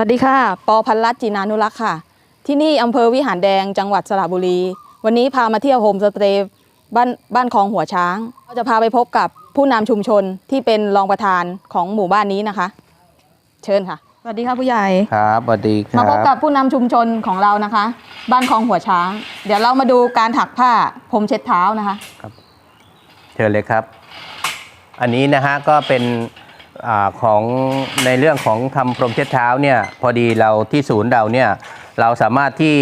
วัสดีค่ะ ปอพันรัตน์จีนานุรักษ์ค่ะ ที่นี่อำเภอวิหารแดงจังหวัดสระบุรี วันนี้พามาเที่ยวโฮมสเตย์บ้านบ้านคลองหัวช้างเราจะพาไปพบกับผู้นำชุมชนที่เป็นรองประธานของหมู่บ้านนี้นะคะ เชิญค่ะ สวัสดีค่ะผู้ใหญ่ ครับสวัสดีคมารัพบกับบผู้นำชุมชนของเรานะคะ บ้านคลองหัวช้าง เดี๋ยวเรามาดูการถักผ้าพรมเช็ดเท้านะคะเชิญเลยครับ อันนี้นะฮะก็เป็น อของในเรื่องของทำพรมเช็ดเท้าเนี่ยพอดีเราที่ศูนย์เราเนี่ยเราสามารถที่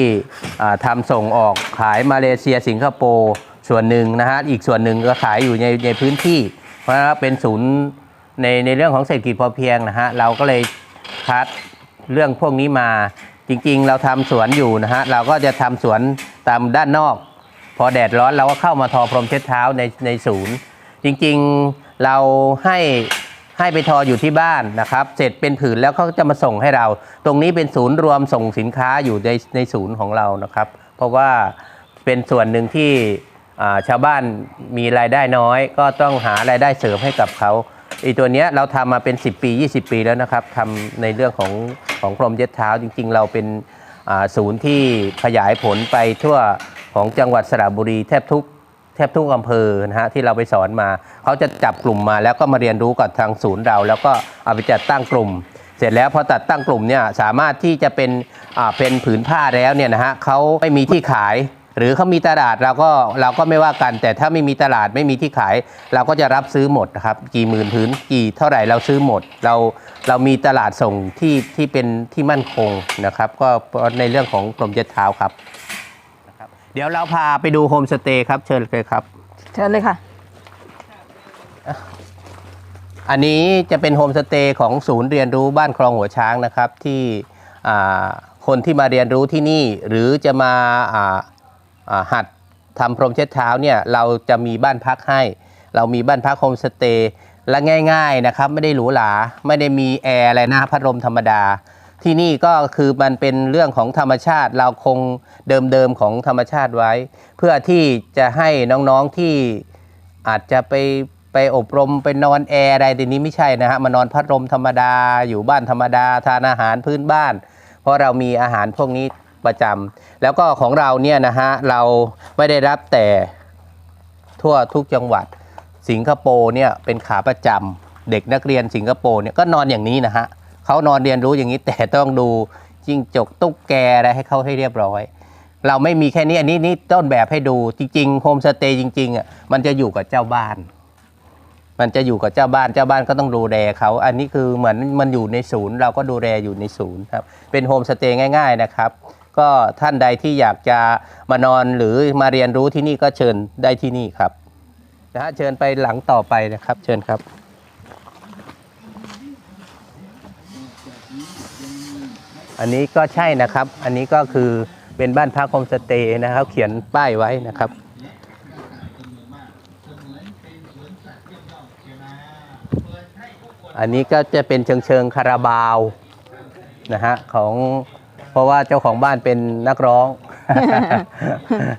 อ่าทำส่งออกขายมาเลเซียสิงคโปร์ส่วนหนึ่งนะฮะอีกส่วนหนึ่งก็ขายอยู่ในในพื้นที่ เพราะฉะนั้นเป็นศูนย์ในในเรื่องของเศรษฐกิจพอเพียงนะฮะเราก็เลยคัดเรื่องพวกนี้มาจริงๆ เราทำสวนอยู่นะฮะเราก็จะทำสวนตามด้านนอก พอแดดร้อนเราก็เข้ามาทอพรมเช็ดเท้าในในศูนย์ จริงๆเราให้ ให้ไปทออยู่ที่บ้านนะครับ เสร็จเป็นผืนแล้วเขาจะมาส่งให้เรา ตรงนี้เป็นศูนย์รวมส่งสินค้าอยู่ในในศูนย์ของเรานะครับ เพราะว่าเป็นส่วนหนึ่งที่ชาวบ้านมีรายได้น้อย ก็ต้องหารายได้เสริมให้กับเขาอีตัวเนี้ยเราทำมาเป็น 10 ปี 20 ปีแล้วนะครับทำในเรื่องของของพรมเย็ดเท้าจริง ๆ เราเป็นศูนย์ที่ขยายผลไปทั่วของจังหวัดสระบุรีแทบทุก แทบทุกอำเภอนะฮะที่เราไปสอนมาเขาจะจับกลุ่มมาแล้วก็มาเรียนรู้กับทางศูนย์เรา แล้วก็เอาไปจัดตั้งกลุ่ม เสร็จแล้วพอจัดตั้งกลุ่มเนี่ยสามารถที่จะเป็นอ่าเป็นผืนผ้าแล้วเนี่ยนะฮะเขาไม่มีที่ขาย หรือเขามีตลาดเราก็เราก็ไม่ว่ากัน แต่ถ้าไม่มีตลาดไม่มีที่ขาย เราก็จะรับซื้อหมดนะครับกี่หมื่นผืนกี่เท่าไหร่เราซื้อหมด เราเรามีตลาดส่งที่ที่เป็นที่มั่นคงนะครับ ก็ในเรื่องของกรมเจ็ดเท้าครับนะครับ เดี๋ยวเราพาไปดูโฮมสเตย์ครับ เชิญเลยครับ เชิญเลยค่ะ อันนี้จะเป็นโฮมสเตย์ของศูนย์เรียนรู้บ้านคลองหัวช้างนะครับ ที่อ่าคนที่มาเรียนรู้ที่นี่ หรือจะมาอ่าอ่าหัดทำพรมเช็ดเท้าเนี่ยเราจะมีบ้านพักให้ เรามีบ้านพักโฮมสเตย์และง่าย ๆนะครับ ไม่ได้หรูหราไม่ได้มีแอร์อะไรนะพัดลมธรรมดา ที่นี่ก็คือมันเป็นเรื่องของธรรมชาติ เราคงเดิมๆของธรรมชาติไว้ เพื่อที่จะให้น้องๆที่อาจจะไปไปอบรมไปนอนแอร์อะไรทีนี้ไม่ใช่นะฮะมานอนพัดลมธรรมดาอยู่บ้านธรรมดาทานอาหารพื้นบ้าน เพราะเรามีอาหารพวกนี้ประจำแล้วก็ของเราเนี่ยนะฮะเราไม่ได้รับแต่ทั่วทุกจังหวัดสิงคโปร์เนี่ยเป็นขาประจำเด็กนักเรียนสิงคโปร์เนี่ยก็นอนอย่างนี้นะฮะ เขานอนเรียนรู้อย่างนี้แต่ต้องดูจิ้งจกตุ๊กแกอะไรให้เขาให้เรียบร้อย เราไม่มีแค่นี้อันนี้นี่ต้นแบบให้ดูจริงๆโฮมสเตย์จริงๆอะมันจะอยู่กับเจ้าบ้าน มันจะอยู่กับเจ้าบ้านเจ้าบ้านก็ต้องดูแลเขาอันนี้คือเหมือนมันอยู่ในศูนย์ เราก็ดูแลอยู่ในศูนย์ครับเป็นโฮมสเตย์ง่าย ๆนะครับ ก็ท่านใดที่อยากจะมานอนหรือมาเรียนรู้ที่นี่ก็เชิญได้ที่นี่ครับนะฮะเชิญไปหลังต่อไปนะครับ เชิญครับ อันนี้ก็ใช่นะครับ อันนี้ก็คือเป็นบ้านพักโฮมสเตย์นะครับ เขียนป้ายไว้นะครับ อันนี้ก็จะเป็นเชิงเชิงคาราบาวนะฮะของเพราะว่าเจ้าของบ้านเป็นนักร้อง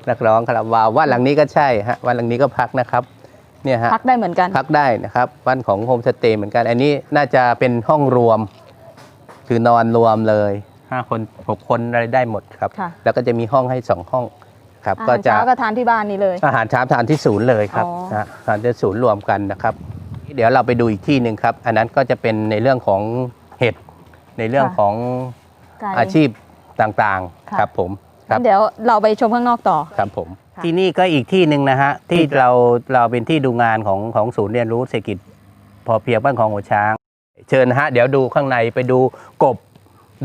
นักร้องคาราบาวว่านหลังนี้ก็ใช่ฮะวันหลังนี้ก็พักนะครับเนี่ยฮะพักได้เหมือนกันพักได้นะครับบ้านของโฮมสเตย์เหมือนกัน อันนี้น่าจะเป็นห้องรวม คือนอนรวมเลยห้าคนหกคนอะไรได้หมดครับ ค่ะ แล้วก็จะมีห้องให้สองห้องครับ อาก็หารจะเช้าก็ทานที่บ้านนี้เลย อาหารเช้าทานที่ศูนย์เลยครับอ๋อ นะทานที่ศูนย์รวมกันนะครับ เดี๋ยวเราไปดูอีกที่หนึ่งครับ อันนั้นก็จะเป็นในเรื่องของเห็ดในเรื่องของไก่ อาชีพต่างค่ะ ๆ ครับผมครังั้บนเดี๋ยวเราไปชมข้างนอกต่อ ครับผม ค่ะ ที่นี่ก็อีกที่หนึ่งนะฮะที่เราเราเป็นที่ดูงานของของศูนย์เรียนรู้เศรษฐกิจ พอเพียงบ้านของหัวช้าง เชิญนะฮะเดี๋ยวดูข้างในไปดูกบ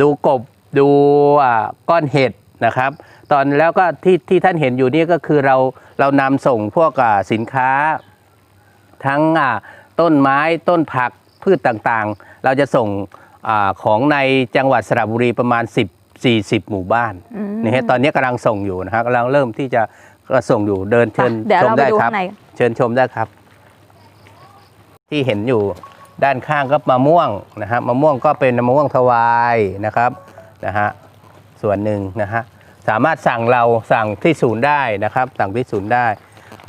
ดูกบดูอ่าก้อนเห็ดนะครับ ตอนแล้วก็ที่ที่ท่านเห็นอยู่นี่ก็คือเราเรานำส่งพวกอ่าสินค้า ทั้งอ่าต้นไม้ต้นผักพืชต่างๆ เราจะส่งอาของในจังหวัดสระบุรีประมาณ 10 40 หมู่บ้านอืมนี่ฮะตอนนี้กำลังส่งอยู่นะครับกำลังเริ่มที่จะก็ส่งอยู่เดินเชิญเดี๋ยวชมเราไปได้ดูครับข้างในเชิญชมได้ครับ ที่เห็นอยู่ ด้านข้างก็มะม่วงนะฮะมะม่วงก็เป็นมะม่วงทวายนะครับนะฮะส่วนหนึ่งนะฮะสามารถสั่งเราสั่งที่ศูนย์ได้นะครับ สั่งที่ศูนย์ได้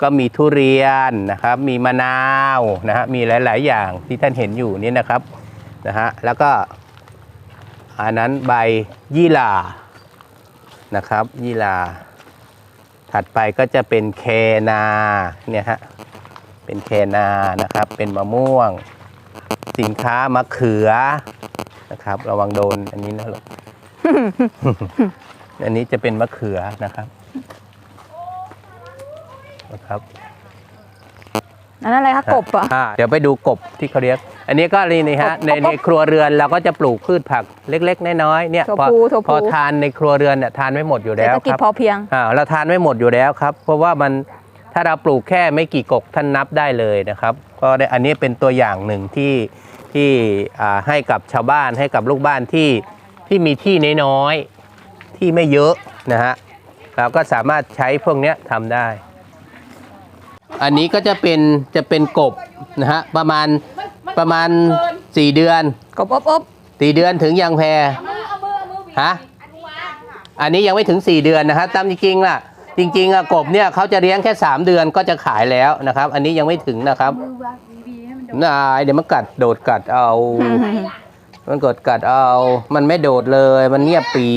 ก็มีทุเรียนนะครับ มีมะนาวนะฮะมีหลาย ๆ อย่างที่ท่านเห็นอยู่นี่นะครับนะฮะแล้วก็อันนั้นใบยี่หร่านะครับยี่หร่าถัดไปก็จะเป็นแคนาเนี่ยฮะเป็นแคนานะครับเป็นมะม่วง สินค้ามะเขือนะครับ ระวังโดนอันนี้นะลูก อันนี้จะเป็นมะเขือนะครับนะครับอันนั้นอะไรคะกบเหรอะอ่าเดี๋ยวไปดูกบที่เขาเรียก อันนี้ก็นี่นี่ฮะกบในกบในครัวเรือนเราก็จะปลูกพืชผักเล็กๆน้อยๆเนี่ยถั่วพอพูถั่วพูพอทานในครัวเรือนเนี่ยทานไม่หมดอยู่เศรแล้ษวฐกิจครับพอเพียงอ่าเราทานไม่หมดอยู่แล้วครับ เพราะว่ามัน ถ้าเราปลูกแค่ไม่กี่กกท่านนับได้เลยนะครับ ก็ได้อันนี้เป็นตัวอย่างหนึ่งที่ที่อ่าให้กับชาวบ้านให้กับลูกบ้านที่ที่มีที่น้อยๆที่ไม่เยอะนะฮะเราก็สามารถใช้พวกเนี้ยทำได้ อันนี้ก็จะเป็นจะเป็นกบนะฮะประมาณประมาณ 4 เดือนกบอบอบสี่เดือนถึงยังแพรฮะอันนี้ยังไม่ถึง 4 เดือนนะฮะตามจริงๆล่ะ จริงๆอะกบเนี่ยเขาจะเลี้ยงแค่ 3 เดือนก็จะขายแล้วนะครับ อันนี้ยังไม่ถึงนะครับนายเดี๋ยวมันกัดโดดกัดเอา มันกดกัดเอา มันไม่โดดเลย มันเงียบปี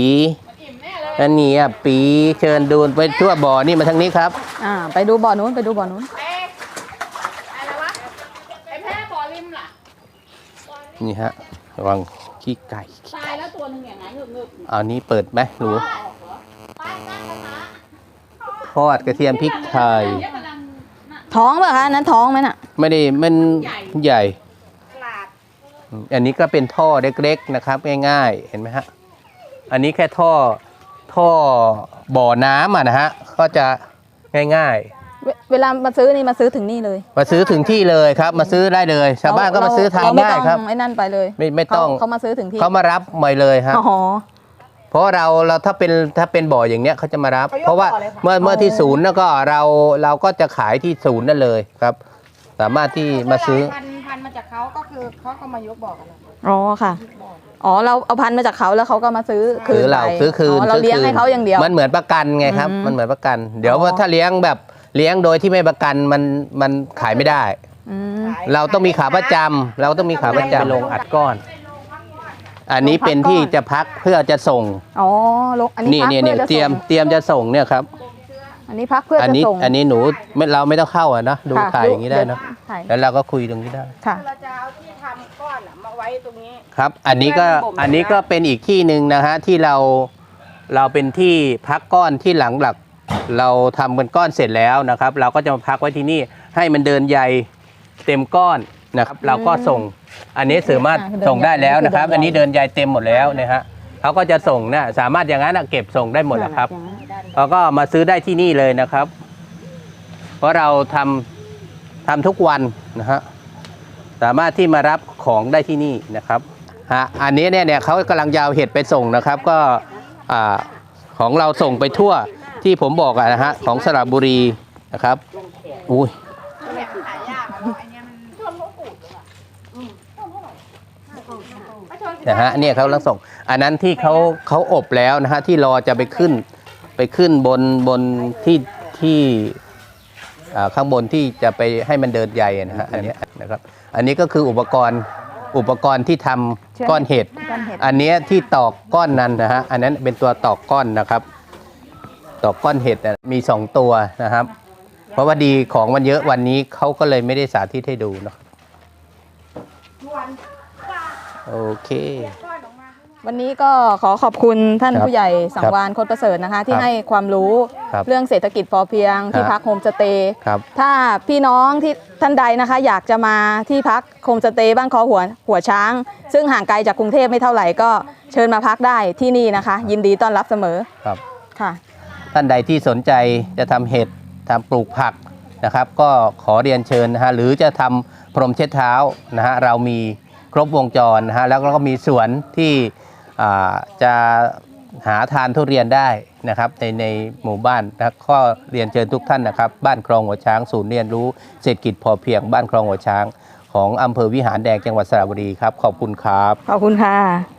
อันนี้อะปีเชิญดูไปทั่วบ่อนี่มาทางนี้ครับ อ่า ไปดูบ่อนู้นไปดูบ่อนู้นอะไรวะไอ้แพ้บอริมล่ะ นี่ฮะระวังขี้ไก่ ตายแล้วตัวหนึ่งอย่างไงเงึกเงึกเอานี้เปิดไหมหนู ทอดกระเทียมพริกไทยเนี่ยกำลังน่ะท้องเปล่ะคะอันนั้นท้องไหมน่ะ ไม่ได้มันใหญ่ตลาดอันนี้ก็เป็นท่อเล็กๆนะครับง่ายๆเห็นไหมฮะ อันนี้แค่ท่อท่อบ่อน้ำอะนะฮะก็จะง่ายเวเวลามาซื้อนี่มาซื้อถึงนี่เลยๆ มาซื้อถึงที่เลยครับ มาซื้อได้เลย ชาวบ้านก็มาซื้อทานเรไม่ได้ต้องครับ ไอ้นั่นไปเลยไม่ไม่ต้อง เขาเขามาซื้อถึงที่เขามารับมาเลยฮะ อ๋อ เพราะเราเราถ้าเป็นถ้าเป็นบ่ออย่างเนี้ยเขาจะมารับเพราะว่าเมื่อเมื่อที่ศูนย์แล้วก็เราเราก็จะขายที่ศูนย์นั่นเลยครับ สามารถที่มาซื้อ พันพันมาจากเขาก็คือเขาก็มายกบอกกันเลยอ๋อค่ะอ๋อเราเอาพันธุ์มาจากเขาแล้วเขาก็มาซื้อคืซื้นอเราไปซื้อคืนเราซื้อเลี้ยงคืนให้เขาอย่างเดียว มันเหมือนประกันไงครับ อืมมันเหมือนประกัน เดี๋ยวอ๋อ ว่าถ้าเลี้ยงแบบเลี้ยงโดยที่ไม่ประกันมันมันขายไม่ได้ อืม เราต้องมีขาประจำเราต้องมีขาประจำลงอัดก้อน อันนี้เป็นที่จะพักเพื่อจะส่งอ๋อลกอันนี้นี่พักเนี่ยเพื่เนี่อยจะเตรียมส่งเตรียมจะส่งเนี่ยครับอันนี้พักเพื่ออันจะนี้ส่งอันนี้หนูไม่เราไม่ต้องเข้าอะนะดูค่ะถ่ายอย่างนี้ได้เนอะถ่ายแล้วเราก็คุยตรงนี้ได้ค่ะ เราจะเอาที่ทำก้อนอะมาไว้ตรงนี้ ครับ อันนี้ก็เพื่อนผม อันนี้ก็เป็นอีกที่หนึ่งนะฮะที่เราเราเป็นที่พักก้อนที่หลังหลัก เราทำเป็นก้อนเสร็จแล้วนะครับ เราก็จะมาพักไว้ที่นี่ให้มันเดินใยเต็มก้อน นะครับเราก็ส่งอันนี้สามารถอ่าคือเดินส่งได้แล้วนะครับใยอันนี้เดินใยเต็มหมดแล้วนะฮะเขาก็จะส่งนะสามารถอย่างนั้นนะเก็บส่งได้หมดนะครับเราก็มาซื้อได้ที่นี่เลยนะครับ เพราะเราทำทำทุกวันนะฮะสามารถที่มารับของได้ที่นี่นะครับฮะอันนี้เนี่ยเนี่ยเขากำลังยาวเห็ดไปส่งนะครับ ก็อ่าของเราส่งไปทั่วที่ผมบอกอะนะฮะของสระบุรีนะครับอุ้ย นะฮะเนี่ยเขากำลังส่ง อันนั้นที่เขาเขาอบแล้วนะฮะที่รอจะไปขึ้นไปขึ้นบนบนที่ที่อ่าข้างบนที่จะไปให้มันเดินใหญ่นะฮะอันเนี้ยนะครับ อันนี้ก็คืออุปกรณ์อุปกรณ์ที่ทำก้อนเห็ดก้อนเห็ด อันเนี้ยที่ตอกก้อนนั้นนะฮะ อันนั้นเป็นตัวตอกก้อนนะครับ ตอกก้อนเห็ดน่ะมีสองตัวนะครับ เพราะว่าดีของมันเยอะวันนี้เขาก็เลยไม่ได้สาธิตให้ดูเนาะ โอเค วันนี้ก็ขอขอบคุณท่านครับผู้ใหญ่สังครับวานโคตรประเสริฐนะคะ ที่ครับให้ความรู้ครับเรื่องเศรษฐกิจพอเพียง ที่ครับ พักโฮมสเตย์ครับ ถ้าพี่น้องที่ท่านใดนะคะ อยากจะมาที่พักโฮมสเตย์บ้านคอหัวหัวช้าง ซึ่งห่างไกลจากกรุงเทพไม่เท่าไหร่ก็เชิญมาพักได้ที่นี่นะคะ ยินดีต้อนรับเสมอครับ ค่ะ ท่านใดที่สนใจจะทำเห็ดทำปลูกผักนะครับ ก็ขอเรียนเชิญนะฮะหรือจะทำพรมเช็ดเท้านะฮะเรามี ครบวงจรนะฮะแล้วก็มีสวนที่จะหาทานทุเรียนได้นะครับในในหมู่บ้านนะข้อเรียนเชิญทุกท่านนะครับ บ้านคลองหัวช้างศูนย์เรียนรู้เศรษฐกิจพอเพียงบ้านคลองหัวช้าง ของอำเภอวิหารแดงจังหวัดสระบุรีครับ ขอบคุณครับ ขอบคุณค่ะ